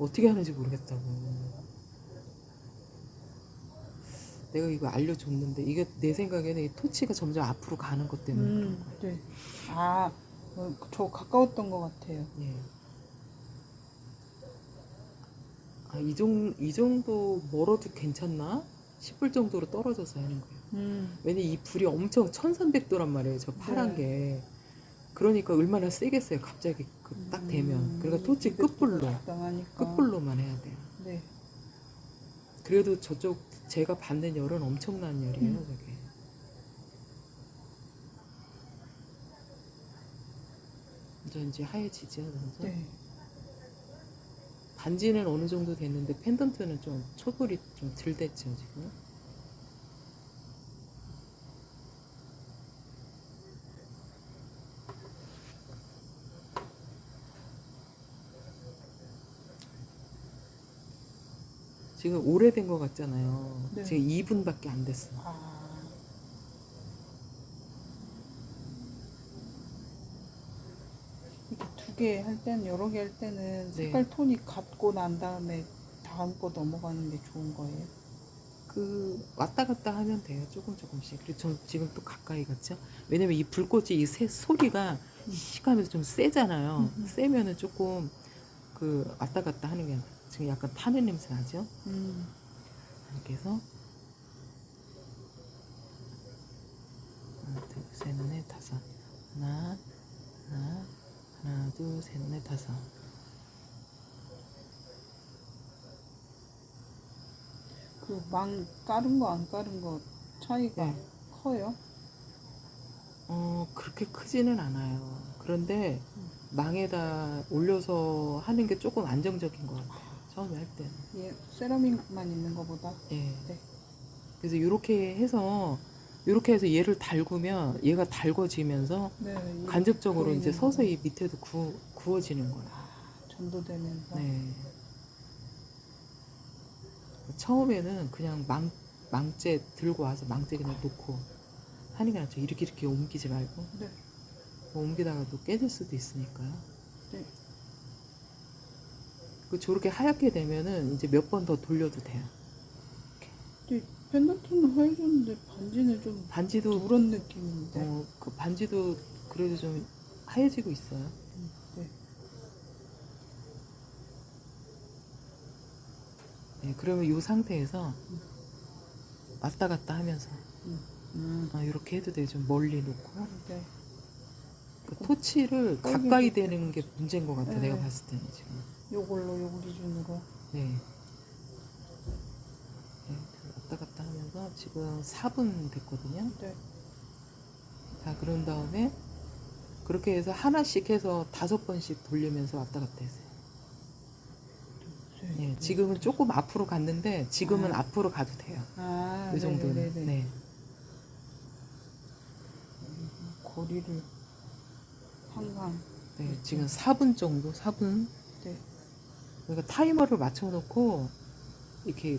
어떻게 하는지 모르겠다고. 내가 이거 알려줬는데 이게 내 생각에는 이 토치가 점점 앞으로 가는 것 때문에 그런 음, 거야. 네. 아, 어, 저 가까웠던 것 같아요. 예. 아, 이, 정, 이 정도 멀어도 괜찮나? 싶을 정도로 떨어져서 하는 거예요. 음, 왜냐 이 불이 엄청 1300도란 말이에요. 저 파란 네. 게. 그러니까 얼마나 세겠어요. 갑자기 그 딱 되면. 음, 그러니까 토치 끝불로. 끝불로만 해야 돼요. 네. 그래도 저쪽 제가 받는 열은 엄청난 열이에요. 음. 저게. 이제 하얘지죠. 점점. 네. 반지는 어느 정도 됐는데 펜던트는 좀 초벌이 좀 덜 됐죠 지금. 지금 오래된 것 같잖아요. 네. 지금 2분밖에 안 됐어. 아, 이렇게 두 개 할 때는 여러 개 할 때는 색깔 톤이 같고 난 다음에 다음 거 넘어가는 게 좋은 거예요. 그 왔다 갔다 하면 돼요 조금 조금씩 그리고 전 지금 또 가까이 갔죠 왜냐면 이 불꽃이 이 새 소리가 음. 시가면서 좀 세잖아요 음, 음. 세면은 조금 그 왔다 갔다 하는 게 지금 약간 타는 냄새 나죠 음, 이렇게 해서 하나 둘셋넷 다섯 하나 하나 하나 둘셋넷 다섯 그망 깔은 거 안 깔은 거 차이가 네. 커요? 어 그렇게 크지는 않아요 그런데 음. 망에다 올려서 하는 게 조금 안정적인 것 같아요. 처음에 할 때는. 얘 세라믹만 있는 거보다. 예. 네. 그래서 이렇게 해서 이렇게 해서 얘를 달구면 얘가 달궈지면서 네. 이 간접적으로 이제 거. 서서히 밑에도 구, 구워지는 거예요. 전도되면서. 네. 처음에는 그냥 망 망째 들고 와서 망째 그냥 놓고 하는 게 낫죠. 이렇게 이렇게 옮기지 말고 네. 뭐 옮기다가 또 깨질 수도 있으니까요. 네. 그 저렇게 하얗게 되면은 이제 몇 번 더 돌려도 돼요. 근데 펜던트는 하얘졌는데 반지는 좀 반지도 누런 느낌인데. 어, 그 반지도 그래도 좀 하얘지고 있어요. 음, 네. 네, 그러면 이 상태에서 왔다 갔다 하면서 음, 어, 이렇게 해도 돼요. 좀 멀리 놓고 네. 그 토치를 가까이. 대는 게 문제인 것 같아. 네. 내가 봤을 때는 지금. 요걸로 요 기준으로. 네. 네, 왔다 갔다 하면서 지금 4분 됐거든요. 네. 자, 그런 다음에 그렇게 해서 하나씩 해서 다섯 번씩 돌리면서 왔다 갔다 했어요. 네, 지금은 조금 앞으로 갔는데 지금은 아. 앞으로 가도 돼요. 아, 이 정도는. 네네네. 네. 거리를 항상. 네, 지금 4분 정도, 4분. 네. 그러니까 타이머를 맞춰놓고 이렇게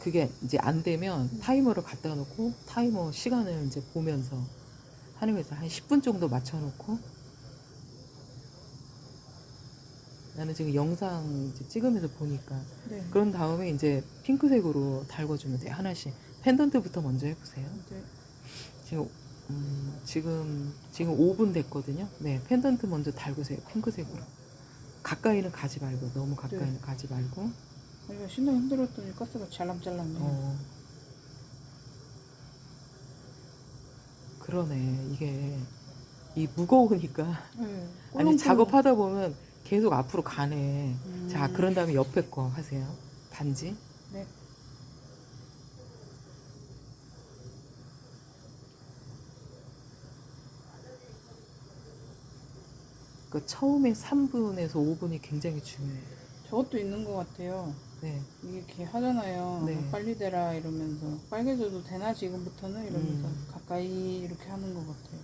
그게 이제 안 되면 타이머를 갖다 놓고 타이머 시간을 이제 보면서 하는 거죠. 한 10분 정도 맞춰놓고 나는 지금 영상 찍으면서 보니까 네. 그런 다음에 이제 핑크색으로 달궈주면 돼요. 하나씩. 펜던트부터 먼저 해보세요. 네. 지금 음, 지금 지금 5분 됐거든요. 네, 펜던트 먼저 달구세요. 핑크색으로. 가까이는 가지 말고 너무 가까이는 네. 가지 말고. 이거 신호 흔들었더니 가스가 잘람잘람해. 어. 그러네. 이게 이 무거우니까 네. 아니. 작업하다 보면 계속 앞으로 가네. 음, 자, 그런 다음에 옆에 거 하세요. 반지. 네. 그 처음에 3분에서 5분이 굉장히 중요해요. 저것도 있는 것 같아요. 네. 이렇게 하잖아요. 네. 빨리 되라 이러면서 빨개져도 되나 지금부터는 이러면서 음. 가까이 이렇게 하는 것 같아요.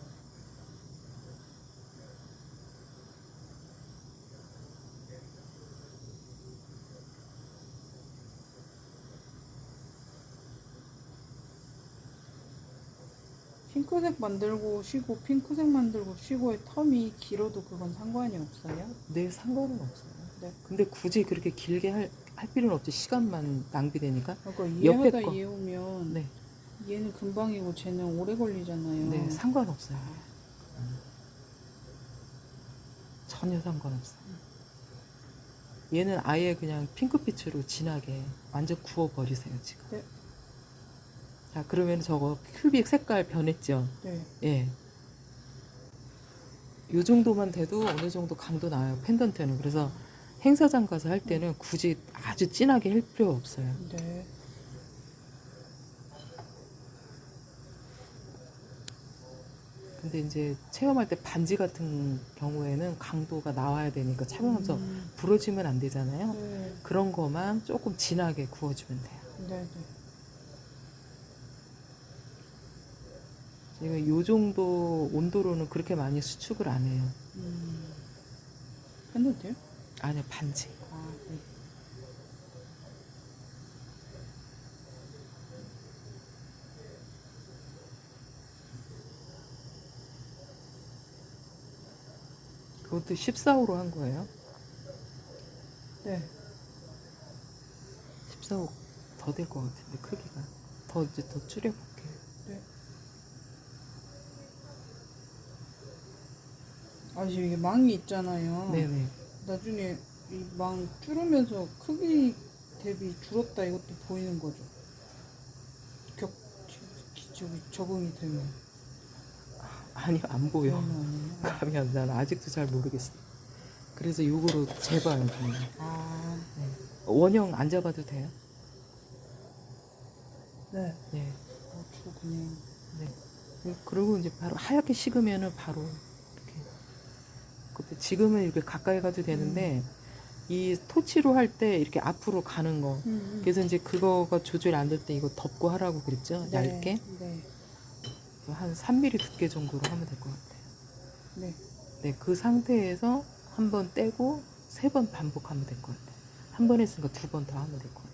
핑크색 만들고 쉬고 핑크색 만들고 쉬고의 텀이 길어도 그건 상관이 없어요. 네, 상관은 없어요. 네. 근데 굳이 그렇게 길게 할, 할 필요는 없지. 시간만 낭비되니까. 그러니까 옆에 이해하다 거. 이해오면 네. 얘는 금방이고 쟤는 오래 걸리잖아요. 네, 상관없어요. 전혀 상관없어요. 얘는 아예 그냥 핑크빛으로 진하게 완전 구워버리세요, 지금. 네. 자, 그러면 저거 큐빅 색깔 변했죠? 네. 예. 요 정도만 돼도 어느 정도 강도 나요, 펜던트는. 그래서 행사장 가서 할 때는 굳이 아주 진하게 할 필요 없어요. 네. 근데 이제 체험할 때 반지 같은 경우에는 강도가 나와야 되니까 착용하면서 음, 부러지면 안 되잖아요. 네. 그런 거만 조금 진하게 구워주면 돼요. 네. 네. 지금 요 정도 온도로는 그렇게 많이 수축을 안 해요. 음. 했는데요? 아니요, 반지. 아, 네. 그것도 14호로 한 거예요. 네. 14호 더 될 것 같은데, 크기가. 더 이제 더 줄여볼게요. 아, 지금 이게 망이 있잖아요. 네네. 나중에 이 망 줄으면서 크기 대비 줄었다 이것도 보이는 거죠. 격, 기- 저기 적응이 되면. 아니요, 안 보여. 그러면 아니에요? 감이 안 나. 아직도 잘 모르겠어. 그래서 요거로 재봐요, 저는. 아, 원형 안 잡아도 돼요? 네. 네. 어, 저 그냥. 네. 그리고 이제 바로 하얗게 식으면은 바로 지금은 이렇게 가까이 가도 되는데 이 토치로 할 때 이렇게 앞으로 가는 거. 음, 그래서 이제 그거가 조절이 안 될 때 이거 덮고 하라고 그랬죠? 네, 얇게. 네. 한 3mm 두께 정도로 하면 될 것 같아요. 네. 네, 그 상태에서 한 번 떼고 세 번 반복하면 될 것 같아요. 한 번 했으니까 두 번 더 하면 될 것 같아요.